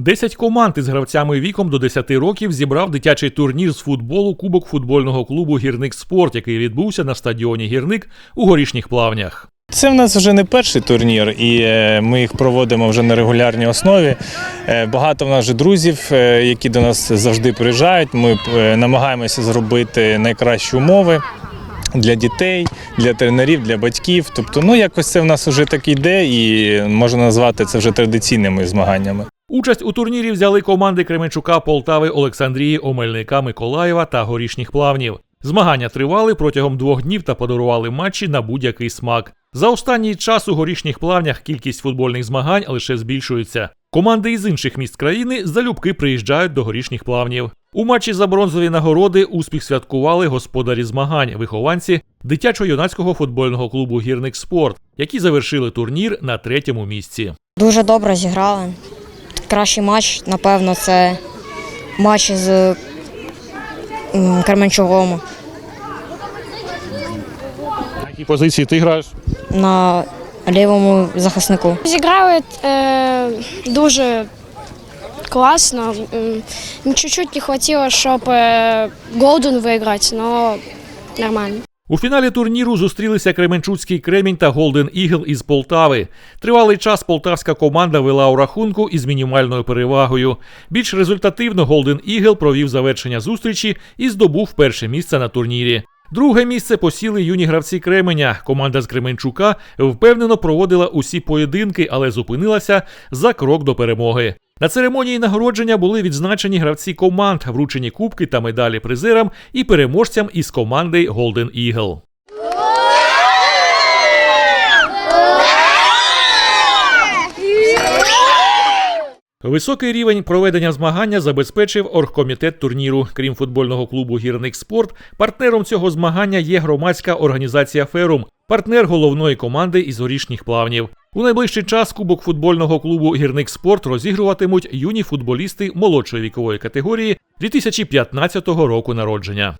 Десять команд із гравцями віком до 10 років зібрав дитячий турнір з футболу Кубок футбольного клубу Гірник Спорт, який відбувся на стадіоні Гірник у горішніх плавнях. Це в нас вже не перший турнір, і е, ми їх проводимо вже на регулярній основі. Е, Багато в нас вже друзів, е, які до нас завжди приїжджають. Ми намагаємося зробити найкращі умови. Для дітей, для тренерів, для батьків. Тобто, ну якось це в нас вже так іде, і можна назвати це вже традиційними змаганнями. Участь у турнірі взяли команди Кременчука, Полтави, Олександрії, Омельника, Миколаєва та Горішніх плавнів. Змагання тривали протягом двох днів та подарували матчі на будь-який смак. За останній час у горішніх плавнях кількість футбольних змагань лише збільшується. Команди із інших міст країни залюбки приїжджають до горішніх плавнів. У матчі за бронзові нагороди успіх святкували господарі змагань, вихованці дитячо-юнацького футбольного клубу Гірник Спорт, які завершили турнір на третьому місці. Дуже добре зіграли. Кращий матч, напевно, це матч з Кременчугом На якій позиції ти граєш? на лівому захиснику. Зіграли е, дуже класно. Чуть-чуть не хватило, щоб е, Голден виграти, але нормально. У фіналі турніру зустрілися Кременчуцький Кремінь та Голден Ігл із Полтави. Тривалий час полтавська команда вела у рахунку із мінімальною перевагою. Більш результативно Голден Ігл провів завершення зустрічі і здобув перше місце на турнірі. Друге місце посіли юні гравці Кременя. Команда з Кременчука впевнено проводила усі поєдинки, але зупинилася за крок до перемоги. На церемонії нагородження були відзначені гравці команд, вручені кубки та медалі призерам і переможцям із команди Golden Eagle. Високий рівень проведення змагання забезпечив оргкомітет турніру. Крім футбольного клубу Гірник Спорт, партнером цього змагання є громадська організація Ферум, партнер головної команди із горішніх плавнів. У найближчий час кубок футбольного клубу Гірник Спорт розігруватимуть юні футболісти молодшої вікової категорії 2015 року народження.